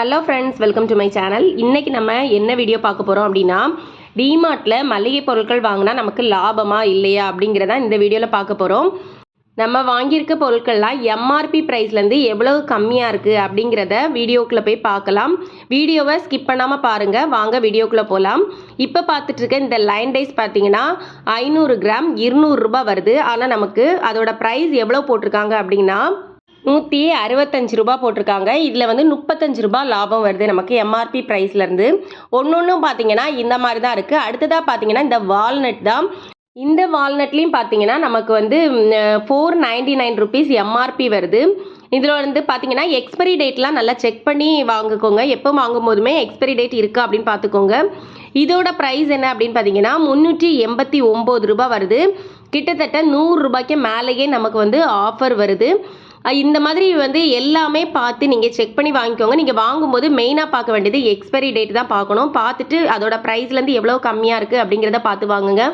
Hello friends welcome to my channel இன்றைக்கி நம்ம என்ன வீடியோ பார்க்க போகிறோம் அப்படின்னா டிமார்ட்டில் மளிகை பொருட்கள் வாங்கினா நமக்கு லாபமா இல்லையா அப்படிங்கிறத இந்த வீடியோவில் பார்க்க போகிறோம் நம்ம வாங்கியிருக்க பொருட்கள்லாம் எம்ஆர்பி ப்ரைஸ்லேருந்து எவ்வளவு கம்மியாக இருக்குது அப்படிங்கிறத வீடியோக்குள்ளே போய் பார்க்கலாம். வீடியோவை ஸ்கிப் பண்ணாமல் பாருங்கள் வாங்க வீடியோக்குள்ளே போகலாம் இப்போ பார்த்துட்டு இருக்க இந்த லைன் டைஸ் பார்த்தீங்கன்னா ஐநூறு கிராம் இருநூறுரூபா வருது. ஆனால் நமக்கு அதோட ப்ரைஸ் எவ்வளோ போட்டிருக்காங்க அப்படின்னா நூற்றி அறுபத்தஞ்சு ரூபா போட்டிருக்காங்க. இதில் வந்து முப்பத்தஞ்சு ரூபா லாபம் வருது நமக்கு எம்ஆர்பி ப்ரைஸ்லேருந்து ஒன்று ஒன்றும் பார்த்தீங்கன்னா இந்த மாதிரி தான் இருக்குது அடுத்ததாக பார்த்தீங்கன்னா இந்த வால்நட் தான். இந்த வால்நட்லேயும் பார்த்தீங்கன்னா நமக்கு வந்து four ninety nine rupees MRP வருது. இதில் வந்து பார்த்தீங்கன்னா எக்ஸ்பைரி டேட்லாம் நல்லா செக் பண்ணி வாங்கிக்கோங்க. எப்போ வாங்கும் போதுமே எக்ஸ்பைரி டேட் இருக்கா அப்படின்னு பார்த்துக்கோங்க இதோட ப்ரைஸ் என்ன அப்படின்னு பார்த்தீங்கன்னா முந்நூற்றி எண்பத்தி ஒம்பது ரூபா வருது. கிட்டத்தட்ட நூறுரூபாய்க்கு மேலேயே நமக்கு வந்து ஆஃபர் வருது. இந்த மாதிரி வந்து எல்லாமே பார்த்து நீங்கள் செக் பண்ணி வாங்கிக்கோங்க. நீங்கள் வாங்கும்போது மெயினாக பார்க்க வேண்டியது எக்ஸ்பைரி டேட் தான் பார்க்கணும். பார்த்துட்டு அதோட ப்ரைஸ்லேருந்து எவ்வளோ கம்மியாக இருக்குது அப்படிங்கிறத பார்த்து வாங்குங்க.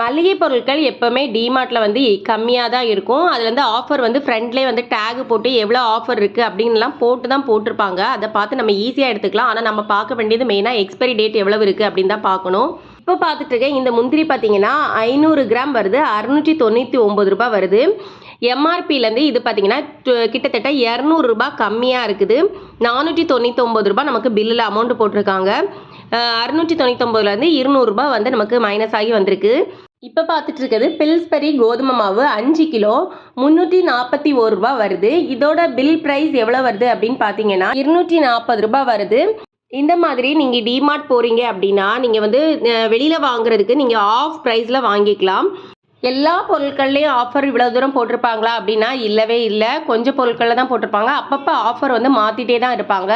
மளிகை பொருட்கள் எப்போவுமே டிமார்ட்டில் வந்து கம்மியாக தான் இருக்கும். அதில் வந்து ஆஃபர் வந்து ஃப்ரெண்ட்லேயே வந்து டேகு போட்டு எவ்வளோ ஆஃபர் இருக்குது அப்படின்லாம் போட்டு தான் போட்டிருப்பாங்க. அதை பார்த்து நம்ம ஈஸியாக எடுத்துக்கலாம். ஆனால் நம்ம பார்க்க வேண்டியது மெயினாக எக்ஸ்பைரி டேட் எவ்வளோ இருக்குது அப்படின்னு தான் பார்க்கணும். இப்போ பார்த்துட்டு இருக்கேன். இந்த முந்திரி பார்த்தீங்கன்னா ஐநூறு கிராம் வருது. அறுநூற்றி தொண்ணூற்றி ஒம்பது ரூபாய் வருது. எம்ஆர்பிலேருந்து இது பார்த்தீங்கன்னா டு- கிட்டத்தட்ட இரநூறுபா கம்மியாக இருக்குது. நானூற்றி தொண்ணூற்றி ஒம்பது ரூபாய் நமக்கு பில்லில் அமௌண்ட் போட்டிருக்காங்க. அறுநூற்றி தொண்ணூத்தொம்பதுலேருந்து இருநூறுபா வந்து நமக்கு மைனஸ் ஆகி வந்திருக்கு. இப்போ பார்த்துட்டு இருக்கிறது பில்ஸ்பெரி கோதுமை மாவு அஞ்சு கிலோ முந்நூற்றி நாற்பத்தி ஒரு ரூபா வருது. இதோட பில் ப்ரைஸ் எவ்வளோ வருது அப்படின்னு பார்த்தீங்கன்னா இருநூற்றி நாற்பது ரூபாய் வருது. இந்த மாதிரி நீங்கள் டிமார்ட் போகிறீங்க அப்படின்னா நீங்கள் வந்து வெளியில் வாங்குறதுக்கு நீங்கள் ஆஃப் ப்ரைஸில் வாங்கிக்கலாம். எல்லா பொருட்கள்லேயும் ஆஃபர் இவ்வளோ தூரம் போட்டிருப்பாங்களா அப்படின்னா இல்லவே இல்லை. கொஞ்சம் பொருட்களில் தான் போட்டிருப்பாங்க. அப்பப்போ ஆஃபர் வந்து மாற்றிட்டே தான் இருப்பாங்க.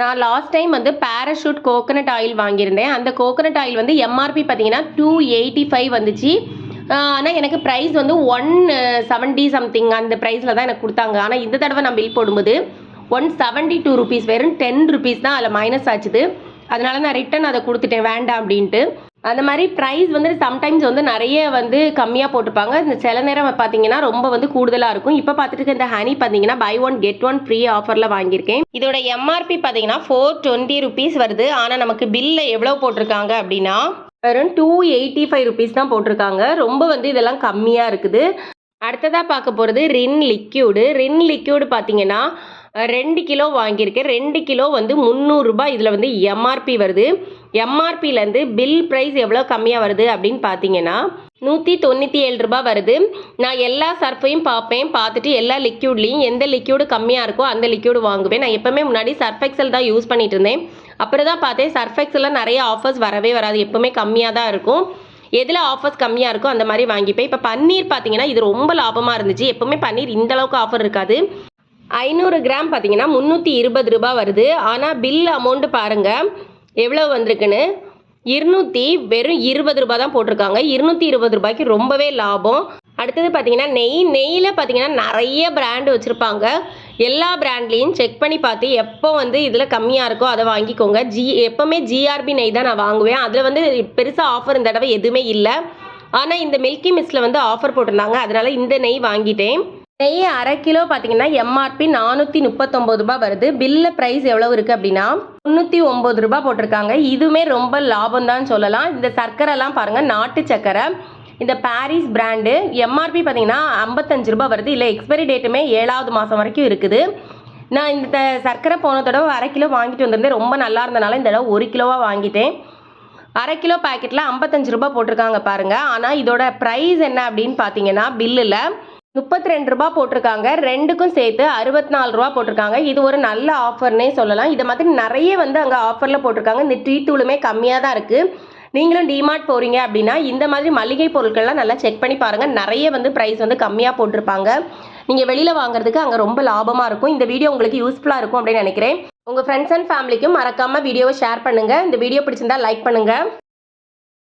நான் லாஸ்ட் டைம் வந்து பேராஷூட் கோகனட் ஆயில் வாங்கியிருந்தேன். அந்த கோகனட் ஆயில் வந்து எம்ஆர்பி பார்த்தீங்கன்னா டூ எயிட்டி ஃபைவ் வந்துச்சு ஆனால் எனக்கு ப்ரைஸ் வந்து ஒன் செவன்ட்டி சம்திங் அந்த ப்ரைஸில் தான் எனக்கு கொடுத்தாங்க. ஆனால் இந்த தடவை நான் பில் போடும்போது ஒன் செவன்ட்டி டூ ருபீஸ் வெறும் டென் ருபீஸ் தான் அதில் மைனஸ் ஆச்சுது. அதனால நான் ரிட்டன் அதை கொடுத்துட்டேன். வேண்டாம் அப்படின்ட்டு. அந்த மாதிரி ப்ரைஸ் வந்து சம்டைம்ஸ் வந்து நிறைய வந்து கம்மியாக போட்டிருப்பாங்க இந்த சில நேரம் பார்த்தீங்கன்னா ரொம்ப வந்து கூடுதலாக இருக்கும். இப்போ பார்த்துட்டு இருக்க இந்த ஹனி பார்த்தீங்கன்னா buy one get one free ஆஃபரில் வாங்கியிருக்கேன். இதோட எம்ஆர்பி பார்த்தீங்கன்னா ஃபோர் டுவெண்ட்டி ருபீஸ் வருது. ஆனால் நமக்கு பில்ல எவ்வளோ போட்டிருக்காங்க அப்படின்னா வெறும் டூ எயிட்டி ஃபைவ் ருபீஸ் தான் போட்டிருக்காங்க. ரொம்ப வந்து இதெல்லாம் கம்மியாக இருக்குது. அடுத்ததாக பார்க்க போகிறது ரின் லிக்யூடு ரின் லிக்யூடு பார்த்தீங்கன்னா ரெண்டு கிலோ வாங்கியிருக்கேன். ரெண்டு கிலோ வந்து முந்நூறுரூபா இதில் வந்து எம்ஆர்பி வருது. எம்ஆர்பிலேருந்து பில் ப்ரைஸ் எவ்வளோ கம்மியாக வருது அப்படின்னு பார்த்தீங்கன்னா நூற்றி தொண்ணூற்றி ஏழு ரூபாய் வருது. நான் எல்லா சர்ஃபையும் பார்ப்பேன். பார்த்துட்டு எல்லா லிக்யூட்லேயும் எந்த லிக்யூடு கம்மியாக இருக்கோ அந்த லிக்யூடு வாங்குவேன். நான் எப்போவுமே முன்னாடி சர்ஃபெக்சல் தான் யூஸ் பண்ணிட்டு இருந்தேன். அப்புறம் தான் பார்த்தேன் சர்ஃபெக்ஸில் நிறைய ஆஃபர்ஸ் வரவே வராது. எப்போவுமே கம்மியாக தான் இருக்கும். எதில் ஆஃபர்ஸ் கம்மியாக இருக்கோ அந்த மாதிரி வாங்கிப்பேன். இப்போ பன்னீர் பார்த்தீங்கன்னா இது ரொம்ப லாபமாக இருந்துச்சு. எப்போவுமே பன்னீர் இந்த அளவுக்கு ஆஃபர் இருக்காது. ஐநூறு கிராம் பார்த்தீங்கன்னா முந்நூற்றி இருபது ரூபாய் வருது. ஆனால் பில் அமௌண்ட்டு பாருங்கள் எவ்வளோ வந்திருக்குன்னு? இருநூற்றி வெறும் இருபது ரூபா தான் போட்டிருக்காங்க. இருநூற்றி இருபது ரூபாய்க்கு ரொம்பவே லாபம். அடுத்தது பார்த்தீங்கன்னா நெய். நெய்யில் பார்த்தீங்கன்னா நிறைய பிராண்டு வச்சுருப்பாங்க. எல்லா பிராண்ட்லேயும் செக் பண்ணி பார்த்து எப்போ வந்து இதில் கம்மியாக இருக்கோ அதை வாங்கிக்கோங்க. ஜி எப்போவுமே ஜிஆர்பி நெய் தான் நான் வாங்குவேன். அதில் வந்து பெருசாக ஆஃபர் இந்த தடவை எதுவுமே இல்லை. ஆனால் இந்த மில்கி மிஸ்டில் வந்து ஆஃபர் போட்டிருந்தாங்க. அதனால் இந்த நெய் வாங்கிட்டேன். நெய் அரை கிலோ பார்த்தீங்கன்னா எம்ஆர்பி நானூற்றி முப்பத்தொம்பது ரூபாய் வருது. பில்லில் ப்ரைஸ் எவ்வளோ இருக்குது அப்படின்னா முந்நூற்றி ஒம்பது ரூபாய் போட்டிருக்காங்க. இதுவுமே ரொம்ப லாபம் தான் சொல்லலாம். இந்த சர்க்கரைலாம் பாருங்கள் நாட்டு சர்க்கரை. இந்த பாரிஸ் பிராண்டு எம்ஆர்பி பார்த்தீங்கன்னா ஐம்பத்தஞ்சு ரூபாய் வருது. இல்லை எக்ஸ்பைரி டேட்டுமே ஏழாவது மாதம் வரைக்கும் இருக்குது. நான் இந்த சர்க்கரை போன தடவை அரை கிலோ வாங்கிட்டு வந்திருந்தேன். ரொம்ப நல்லா இருந்தனால இந்த தடவை ஒரு கிலோவாக வாங்கிட்டேன். அரை கிலோ பாக்கெட்டில் ஐம்பத்தஞ்சு ரூபாய் போட்டிருக்காங்க பாருங்கள் ஆனால் இதோட ப்ரைஸ் என்ன அப்படின்னு பார்த்தீங்கன்னா பில்லில் முப்பத்தி ரெண்டு ரூபா போட்டிருக்காங்க. ரெண்டுக்கும் சேர்த்து அறுபத்தி நாலு ரூபா போட்டிருக்காங்க. இது ஒரு நல்ல ஆஃபர்னே சொல்லலாம். இதை மாதிரி நிறைய வந்து அங்கே ஆஃபரில் போட்டிருக்காங்க. இந்த டீ தூளுமே கம்மியாக தான் இருக்குது நீங்களும் டிமார்ட் போகிறீங்க அப்படின்னா இந்த மாதிரி மளிகை பொருட்கள்லாம் நல்லா செக் பண்ணி பாருங்கள் நிறைய வந்து ப்ரைஸ் வந்து கம்மியாக போட்டிருப்பாங்க. நீங்கள் வெளியில் வாங்குறதுக்கு அங்கே ரொம்ப லாபமாக இருக்கும். இந்த வீடியோ உங்களுக்கு யூஸ்ஃபுல்லாக இருக்கும் அப்படின்னு நினைக்கிறேன். உங்கள் ஃப்ரெண்ட்ஸ் அண்ட் ஃபேமிலிக்கும் மறக்காமல் வீடியோவை ஷேர் பண்ணுங்கள் இந்த வீடியோ பிடிச்சிருந்தா லைக் பண்ணுங்கள்